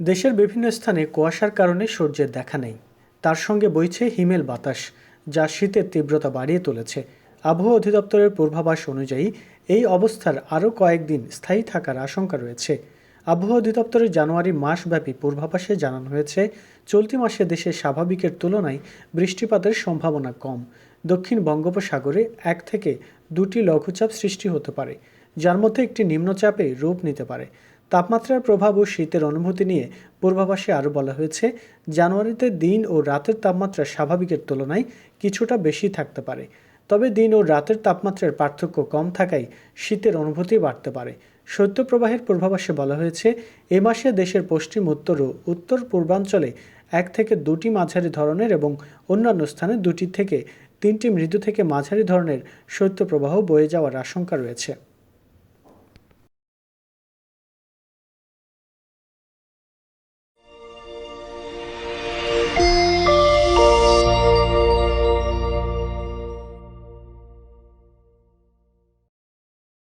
দেশের বিভিন্ন স্থানে কুয়াশার কারণে সূর্যের দেখা নেই। তার সঙ্গে বইছে হিমেল বাতাস, যা শীতের তীব্রতা বাড়িয়ে তুলেছে। আবহাওয়া অধিদপ্তরের পূর্বাভাস অনুযায়ী, এই অবস্থার আরও কয়েকদিন স্থায়ী থাকার আশঙ্কা রয়েছে। আবহাওয়া অধিদপ্তরের জানুয়ারি মাসব্যাপী পূর্বাভাসে জানানো হয়েছে, চলতি মাসে দেশে স্বাভাবিকের তুলনায় বৃষ্টিপাতের সম্ভাবনা কম। দক্ষিণ বঙ্গোপসাগরে এক থেকে দুটি লঘুচাপ সৃষ্টি হতে পারে, যার মধ্যে একটি নিম্নচাপে রূপ নিতে পারে। তাপমাত্রার প্রভাব ও শীতের অনুভূতি নিয়ে পূর্বাভাসে আরও বলা হয়েছে, জানুয়ারিতে দিন ও রাতের তাপমাত্রা স্বাভাবিকের তুলনায় কিছুটা বেশি থাকতে পারে। তবে দিন ও রাতের তাপমাত্রার পার্থক্য কম থাকায় শীতের অনুভূতি বাড়তে পারে। শৈত্যপ্রবাহের পূর্বাভাসে বলা হয়েছে, এ মাসে দেশের পশ্চিম, উত্তর ও উত্তর পূর্বাঞ্চলে এক থেকে দুটি মাঝারি ধরনের এবং অন্যান্য স্থানে দুটি থেকে তিনটি মৃদু থেকে মাঝারি ধরনের শৈত্যপ্রবাহ বয়ে যাওয়ার আশঙ্কা রয়েছে।